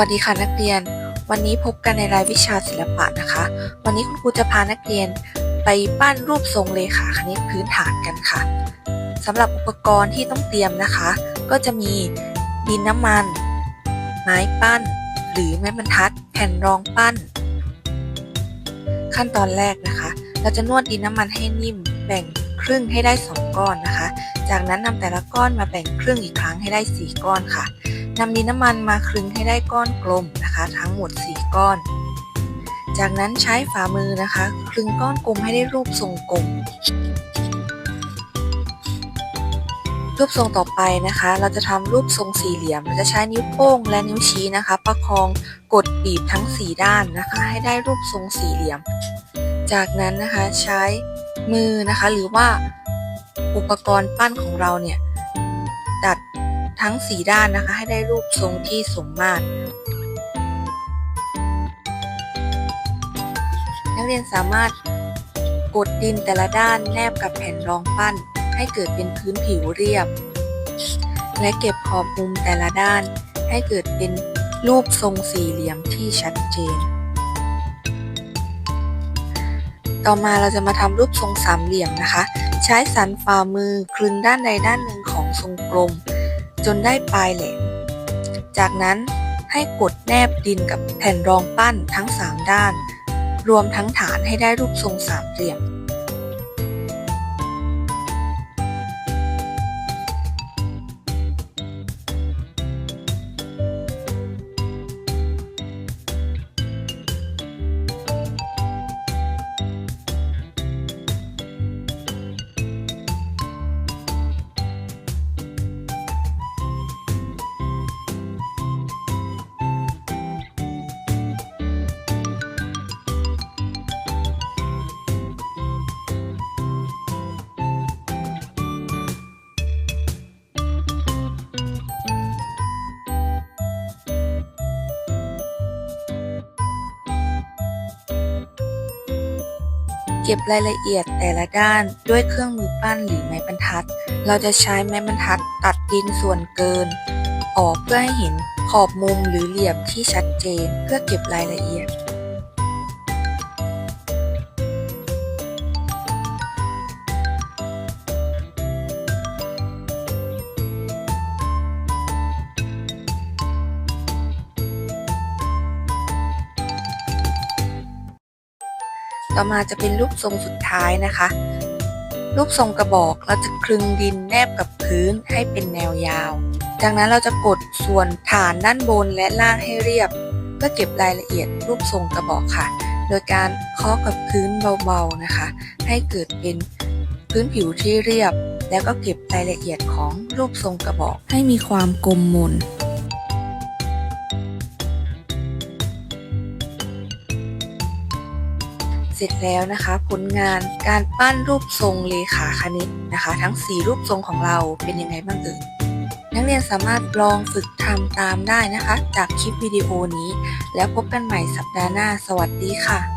วัสดีค่ะนักเรียน วันนี้พบกันในรายวิชาศิลปะนะคะ วันนี้คุณครูจะพานักเรียนไปปั้นรูปทรงเลขาคณิตพื้นฐานกันค่ะสำหรับอุปกรณ์ที่ต้องเตรียมนะคะ ก็จะมีดินน้ำมัน ไม้ปั้น หรือไม้บรรทัด แผ่นรองปั้น ขั้นตอนแรกนะคะ เราจะนวดดินน้ำมันให้นิ่ม แบ่งครึ่งให้ได้ 2 ก้อนนะคะ จากนั้นนำแต่ละก้อนมาแบ่งครึ่งอีกครั้งให้ได้ 4 ก้อนค่ะ นำดินน้ำมันมาคลึงให้ได้ก้อนกลมนะคะ ทั้งหมด 4 ก้อน จากนั้นใช้ฝ่ามือนะคะ คลึงก้อนกลมให้ได้รูปทรงกลม รูปทรงต่อไปนะคะ เราจะทำรูปทรงสี่เหลี่ยม เราจะใช้นิ้วโป้งและนิ้วชี้นะคะ ประคองกดบีบทั้ง 4 ด้านนะคะ ให้ได้รูปทรงสี่เหลี่ยม จากนั้นนะคะใช้มือนะคะหรือว่าอุปกรณ์ปั้นของเราเนี่ย ทั้ง 4 ด้านนะคะ ให้ได้รูปทรงที่สมมาตร นักเรียนสามารถกดดินแต่ละด้านแนบกับแผ่นรองปั้น ให้เกิดเป็นพื้นผิวเรียบ และเก็บขอบมุมแต่ละด้าน ให้เกิดเป็นรูปทรงสี่เหลี่ยมที่ชัดเจน ต่อมาเราจะมาทำรูปทรงสามเหลี่ยมนะคะ ใช้สันฝ่ามือคลึงด้านใดด้านหนึ่งของทรงกลม จนได้ปลายแหลม จากนั้นให้กดแนบดินกับแผ่นรองปั้นทั้ง 3 ด้าน รวมทั้งฐานให้ได้รูปทรงสามเหลี่ยม เก็บรายละเอียดแต่ละด้านด้วยเครื่องมือปั้นหรือไม้บรรทัด เราจะใช้ไม้บรรทัดตัดดินส่วนเกิน ออกเพื่อให้เห็นขอบมุมหรือเหลี่ยมที่ชัดเจนเพื่อเก็บรายละเอียด ต่อมาจะเป็นรูปทรงสุดท้ายนะคะ รูปทรงกระบอกเราจะคลึงดินแนบกับพื้นให้เป็นแนวยาว จากนั้นเราจะกดส่วนฐานด้านบนและล่างให้เรียบ เพื่อเก็บรายละเอียดรูปทรงกระบอกค่ะ โดยการเคาะกับพื้นเบาๆนะคะ ให้เกิดเป็นพื้นผิวที่เรียบ แล้วก็เก็บรายละเอียดของรูปทรงกระบอกให้มีความกลมมน เสร็จแล้วนะคะ ผลงานการปั้นรูปทรงเลขาคณิตนะคะ ทั้ง 4 รูปทรงของเราเป็นยังไงบ้างเอ่ยนักเรียนสามารถลองฝึกทำตามได้นะคะ จากคลิปวิดีโอนี้ แล้วพบกันใหม่สัปดาห์หน้า สวัสดีค่ะ